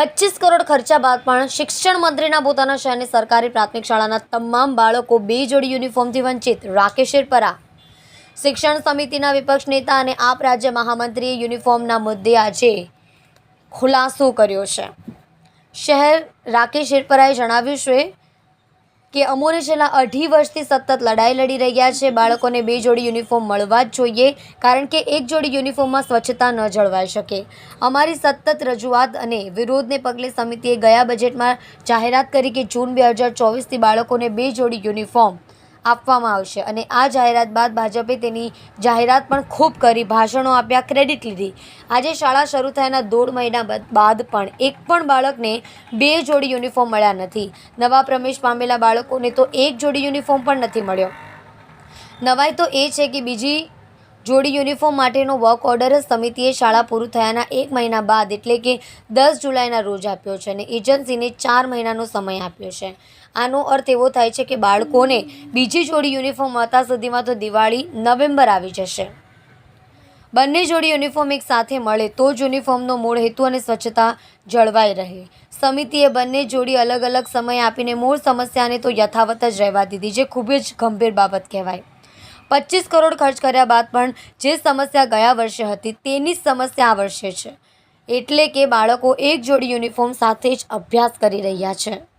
પચીસ કરોડ ખર્ચા બાદ પણ શિક્ષણ મંત્રીના પોતાના શહેરની સરકારી પ્રાથમિક શાળાના તમામ બાળકો બે જોડી યુનિફોર્મથી વંચિત. રાકેશ શેરપરા શિક્ષણ સમિતિના વિપક્ષ નેતા અને આપ રાજ્ય મહામંત્રીએ યુનિફોર્મના મુદ્દે આજે ખુલાસો કર્યો છે. શહેર રાકેશ શેરપરાએ જણાવ્યું છે કે અમોરે છેલ્લા અઢી વર્ષથી સતત લડાઈ લડી રહ્યા છે. બાળકોને બે જોડી યુનિફોર્મ મળવા જ જોઈએ, કારણ કે એક જોડી યુનિફોર્મમાં સ્વચ્છતા ન જળવાઈ શકે. અમારી સતત રજૂઆત અને વિરોધને પગલે સમિતિએ ગયા બજેટમાં જાહેરાત કરી કે જૂન બે હજાર ચોવીસથી બાળકોને બે જોડી યુનિફોર્મ આપવામાં આવશે. અને આ જાહેરાત બાદ ભાજપે તેની જાહેરાત પણ ખૂબ કરી, ભાષણો આપ્યા ક્રેડિટ લીધી. આજે શાળા શરૂ થયાના દોઢ મહિના બાદ- પણ એક પણ બાળકને બે જોડી યુનિફોર્મ મળ્યા નથી. નવા પ્રવેશ પામેલા બાળકોને તો એક જોડી યુનિફોર્મ પણ નથી મળ્યો. નવાઈ તો એ છે કે બીજી જોડી યુનિફોર્મ માટેનો વર્ક ઓર્ડર સમિતિએ શાળા પૂરું થયાના એક મહિના બાદ એટલે કે દસ જુલાઈના રોજ આપ્યો છે અને એજન્સીને ચાર મહિનાનો સમય આપ્યો છે. આનો અર્થ એવો થાય છે કે બાળકોને બીજી જોડી યુનિફોર્મ મળતા સુધીમાં તો દિવાળી નવેમ્બર આવી જશે. બંને જોડી યુનિફોર્મ એક સાથે મળે તો જ યુનિફોર્મનો મૂળ હેતુ અને સ્વચ્છતા જળવાઈ રહે. સમિતિએ બંને જોડી અલગ અલગ સમય આપીને મૂળ સમસ્યાને તો યથાવત જ રહેવા દીધી, જે ખૂબ જ ગંભીર બાબત કહેવાય. પચીસ કરોડ ખર્ચ કર્યા બાદ પણ જે સમસ્યા ગયા વર્ષે હતી તેની જ સમસ્યા આ વર્ષે છે. એટલે કે બાળકો એક જોડી યુનિફોર્મ સાથે જ અભ્યાસ કરી રહ્યા છે.